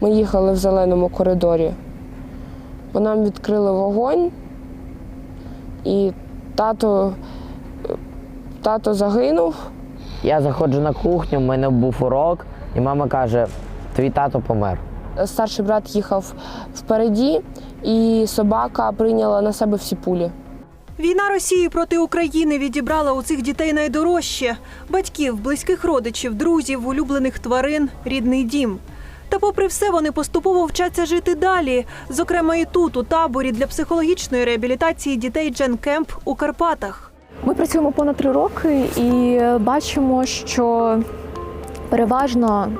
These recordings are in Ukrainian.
Ми їхали в зеленому коридорі. По нам відкрили вогонь, і тато, тато загинув. Я заходжу на кухню, в мене був урок, і мама каже: твій тато помер. Старший брат їхав впереді, і собака прийняла на себе всі пулі. Війна Росії проти України відібрала у цих дітей найдорожче батьків, близьких родичів, друзів, улюблених тварин, рідний дім. Та, попри все, вони поступово вчаться жити далі. Зокрема, і тут, у таборі для психологічної реабілітації дітей Джен Кемп у Карпатах. Ми працюємо понад три роки і бачимо, що переважно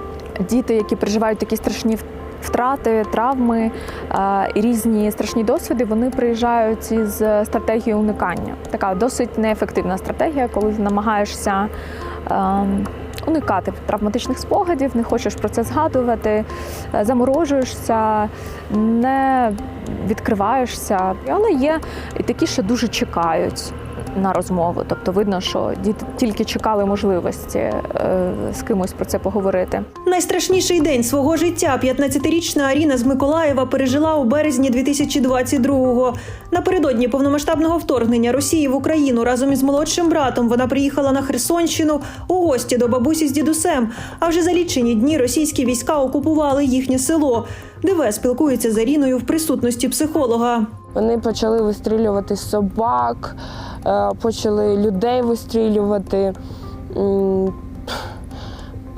діти, які переживають такі страшні втрати, травми е, і різні страшні досвіди, вони приїжджають із стратегією уникання. Така досить неефективна стратегія, коли намагаєшся. Уникати травматичних спогадів, не хочеш про це згадувати, е, заморожуєшся, не відкриваєшся. Але є і такі, що дуже чекають на розмову. Тобто видно, що діти тільки чекали можливості е, з кимось про це поговорити. Найстрашніший день свого життя 15-річна Аріна з Миколаєва пережила у березні 2022-го. Напередодні повномасштабного вторгнення Росії в Україну разом із молодшим братом вона приїхала на Херсонщину у гості до бабусі з дідусем. А вже за лічені дні російські війська окупували їхнє село. ДВ спілкується з Аріною в присутності психолога. Вони почали вистрілювати собак, почали людей вистрілювати,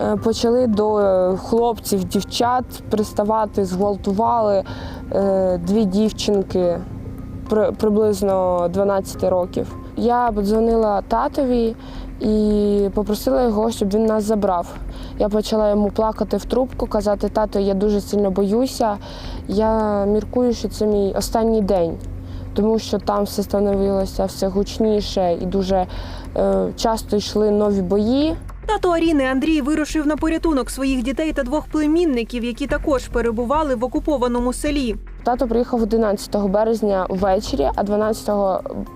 е, почали до е, хлопців, дівчат приставати, зґвалтували е, дві дівчинки приблизно 12 років. Я подзвонила татові і попросила його, щоб він нас забрав. Я почала йому плакати в трубку, казати, тато, я дуже сильно боюся. Я міркую, що це мій останній день, тому що там все становилося все гучніше і дуже е, часто йшли нові бої. Тато Аріни Андрій вирушив на порятунок своїх дітей та двох племінників, які також перебували в окупованому селі. Тато приїхав 11 березня ввечері, а 12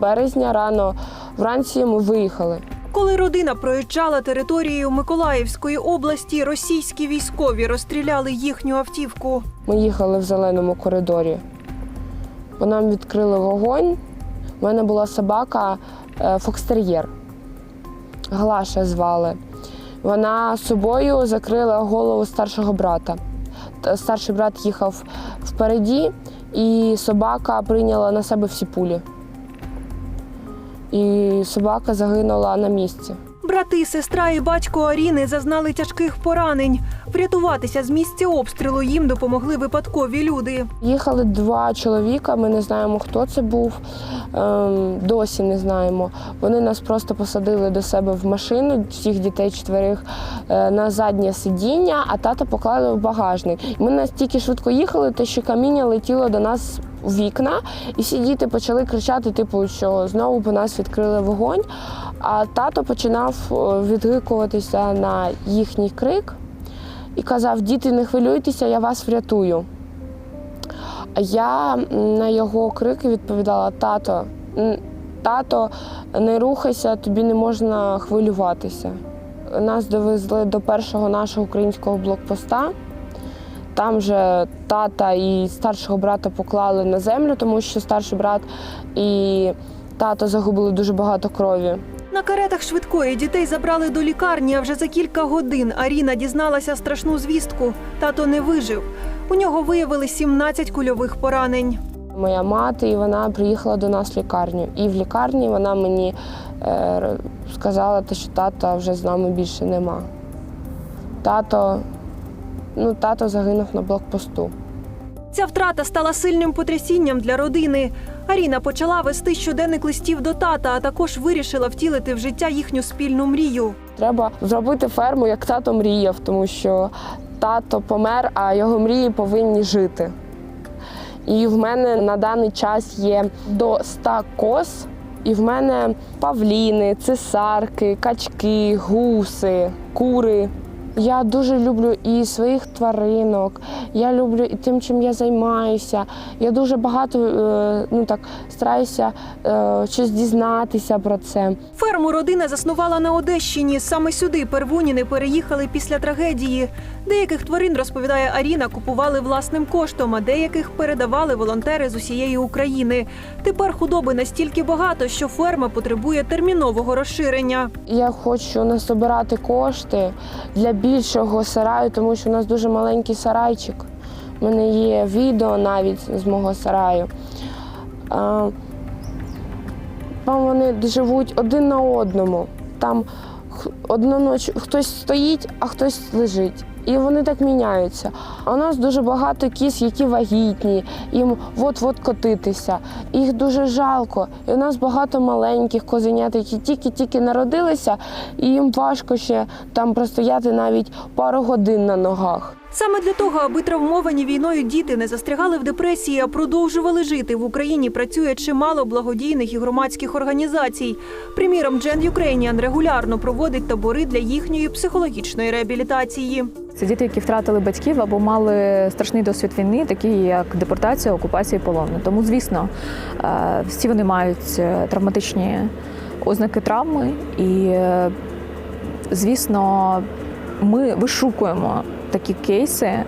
березня рано вранці ми виїхали. Коли родина проїжджала територією Миколаївської області, російські військові розстріляли їхню автівку. Ми їхали в зеленому коридорі. По нам відкрили вогонь. У мене була собака е, фокстер'єр. Глаша звали. Вона собою закрила голову старшого брата. Старший брат їхав впереді, і собака прийняла на себе всі пулі. І собака загинула на місці. Брати, сестра і батько Аріни зазнали тяжких поранень. Врятуватися з місця обстрілу їм допомогли випадкові люди. Їхали два чоловіка, ми не знаємо, хто це був, ем, досі не знаємо. Вони нас просто посадили до себе в машину, всіх дітей четверих, е, на заднє сидіння, а тата поклали в багажник. Ми настільки швидко їхали, то що каміння летіло до нас вікна, і всі діти почали кричати, типу, що знову по нас відкрили вогонь. А тато починав е, відгукуватися на їхній крик і казав: Діти, не хвилюйтеся, я вас врятую. А я на його крики відповідала: тато, тато, не рухайся, тобі не можна хвилюватися. Нас довезли до першого нашого українського блокпоста. Там же тата і старшого брата поклали на землю, тому що старший брат і тато загубили дуже багато крові. На каретах швидкої дітей забрали до лікарні. А вже за кілька годин Аріна дізналася страшну звістку. Тато не вижив. У нього виявили 17 кульових поранень. Моя мати, і вона приїхала до нас в лікарню. І в лікарні вона мені е, сказала, що тата вже з нами більше нема. Тато, ну, тато загинув на блокпосту. Ця втрата стала сильним потрясінням для родини. Аріна почала вести щоденник листів до тата, а також вирішила втілити в життя їхню спільну мрію. Треба зробити ферму, як тато мріяв, тому що тато помер, а його мрії повинні жити. І в мене на даний час є до 100 коз, і в мене павліни, цесарки, качки, гуси, кури. Я дуже люблю і своїх тваринок, я люблю і тим, чим я займаюся. Я дуже багато е, ну так стараюся е, щось дізнатися про це. Ферму родина заснувала на Одещині. Саме сюди первуніни переїхали після трагедії. Деяких тварин, розповідає Аріна, купували власним коштом, а деяких передавали волонтери з усієї України. Тепер худоби настільки багато, що ферма потребує термінового розширення. Я хочу насобирати кошти для більшого сараю, тому що у нас дуже маленький сарайчик. У мене є відео навіть з мого сараю. Там вони живуть один на одному. Там одну ніч хтось стоїть, а хтось лежить. І вони так міняються. А у нас дуже багато кіз, які вагітні, їм от-от котитися. Їх дуже жалко. І у нас багато маленьких козенят, які тільки-тільки народилися, і їм важко ще там простояти навіть пару годин на ногах. Саме для того, аби травмовані війною діти не застрягали в депресії, а продовжували жити в Україні, працює чимало благодійних і громадських організацій. Приміром, Gen Ukrainian регулярно проводить табори для їхньої психологічної реабілітації. Це діти, які втратили батьків або мали страшний досвід війни, такий як депортація, окупація і полон. Тому, звісно, е, всі вони мають е, травматичні ознаки травми, і, е, звісно, ми вишукуємо такі кейси е,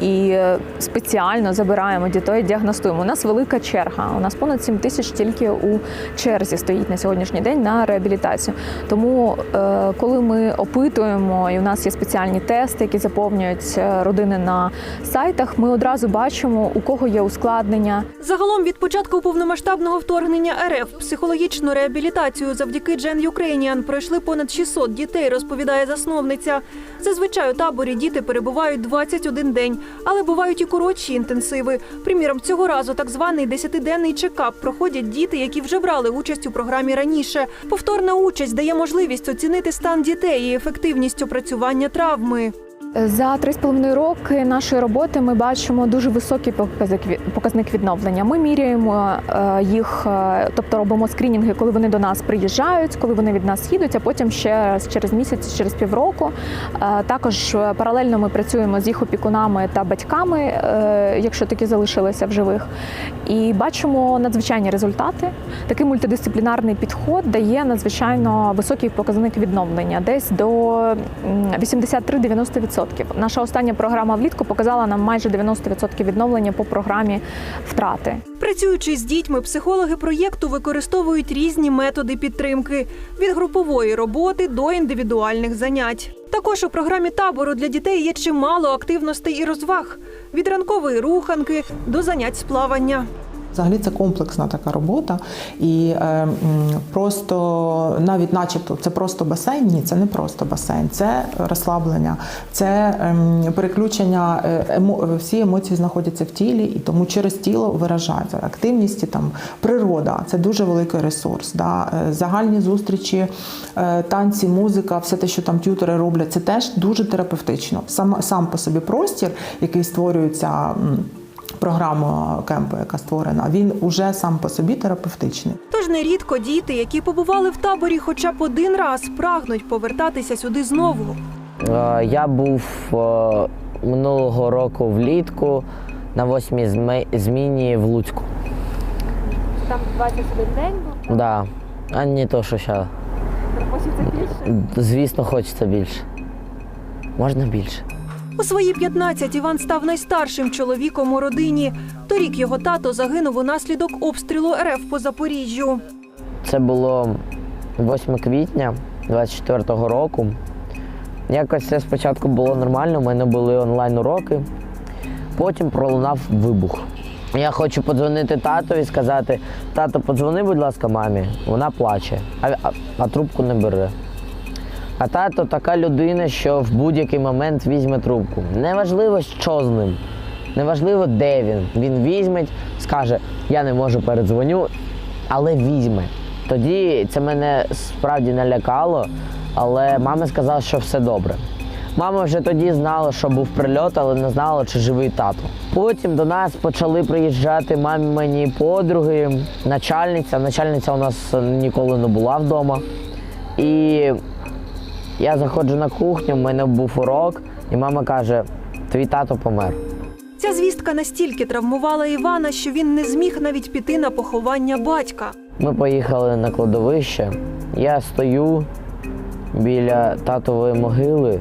і спеціально забираємо дітей, діагностуємо. У нас велика черга. У нас понад 7 тисяч тільки у черзі стоїть на сьогоднішній день на реабілітацію. Тому, е, коли ми опитуємо, і у нас є спеціальні тести, які заповнюють е, родини на сайтах, ми одразу бачимо, у кого є ускладнення, Загалом від початку повномасштабного вторгнення РФ психологічну реабілітацію завдяки Gen Ukrainian пройшли понад 600 дітей, розповідає засновниця. Зазвичай у таборі діти перебувають 21 день, але бувають і коротші інтенсиви. Приміром, цього разу так званий 10-денний чекап проходять діти, які вже брали участь у програмі раніше. Повторна участь дає можливість оцінити стан дітей і ефективність опрацювання травми. За 3,5 роки нашої роботи ми бачимо дуже високий показник ві- відновлення. Ми міряємо е, їх, е, тобто робимо скринінги, коли вони до нас приїжджають, коли вони від нас їдуть, а потім ще через місяць, через півроку. Е, Також паралельно ми працюємо з їх опікунами та батьками, якщо такі залишилися в живих, і бачимо надзвичайні результати. Такий мультидисциплінарний підход дає надзвичайно високий показник відновлення, десь до м, 83-90%. Наша остання програма влітку показала нам майже 90% відновлення по програмі втрати. Працюючи з дітьми, психологи проєкту використовують різні методи підтримки від групової роботи до індивідуальних занять. Також у програмі табору для дітей є чимало активностей і розваг від ранкової руханки до занять з плавання. Взагалі це комплексна така робота, і е, просто навіть, начебто, це просто басейн. Ні, це не просто басейн, це розслаблення, це ем, переключення. е, емо, всі емоції знаходяться в тілі, і тому через тіло виражаються активність, там природа. Це дуже великий ресурс. Да? Е, Загальні зустрічі, е, танці, музика, все те, що там т'ютери роблять, це теж дуже терапевтично. Сам сам по собі простір, який створюється. М, програму кемпу, яка створена, він уже сам по собі терапевтичний. Тож нерідко діти, які побували в таборі хоча б один раз, прагнуть повертатися сюди знову. Е, Я був е, минулого року влітку на восьмій зміні в Луцьку. Там 21 день був, Да. А не то, що зараз. хочеться більше. Звісно, хочеться більше. Можна більше. У свої 15 Іван став найстаршим чоловіком у родині. Торік його тато загинув унаслідок обстрілу РФ по Запоріжжю. Це було 8 квітня 24-го року. Якось це спочатку було нормально, у мене були онлайн уроки. Потім пролунав вибух. Я хочу подзвонити татові і сказати: тато, подзвони, будь ласка, мамі. Вона плаче, а, а, а трубку не бере. А тато така людина, що в будь-який момент візьме трубку. Неважливо, що з ним, неважливо, де він. Він візьме, скаже, я не можу передзвоню, але візьме. Тоді це мене справді налякало, але мама сказала, що все добре. Мама вже тоді знала, що був прильот, але не знала, чи живий тато. Потім до нас почали приїжджати мамі подруги, начальниця. Начальниця у нас ніколи не була вдома. І я заходжу на кухню, в мене був урок, і мама каже: твій тато помер. Ця звістка настільки травмувала Івана, що він не зміг навіть піти на поховання батька. Ми поїхали на кладовище. Я стою біля татової могили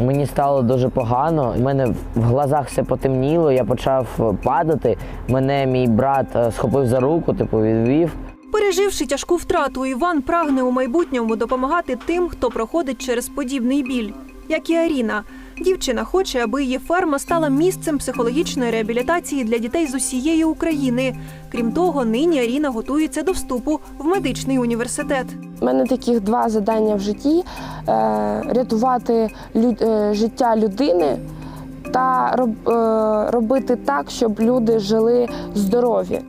Мені стало дуже погано. У мене в глазах все потемніло, я почав падати. Мене мій брат е, схопив за руку, типу відвів. Переживши тяжку втрату, Іван прагне у майбутньому допомагати тим, хто проходить через подібний біль, як і Аріна. Дівчина хоче, аби її ферма стала місцем психологічної реабілітації для дітей з усієї України. Крім того, нині Аріна готується до вступу в медичний університет. У мене таких два завдання в житті: е, рятувати е, життя людини та е, робити так, щоб люди жили здорові.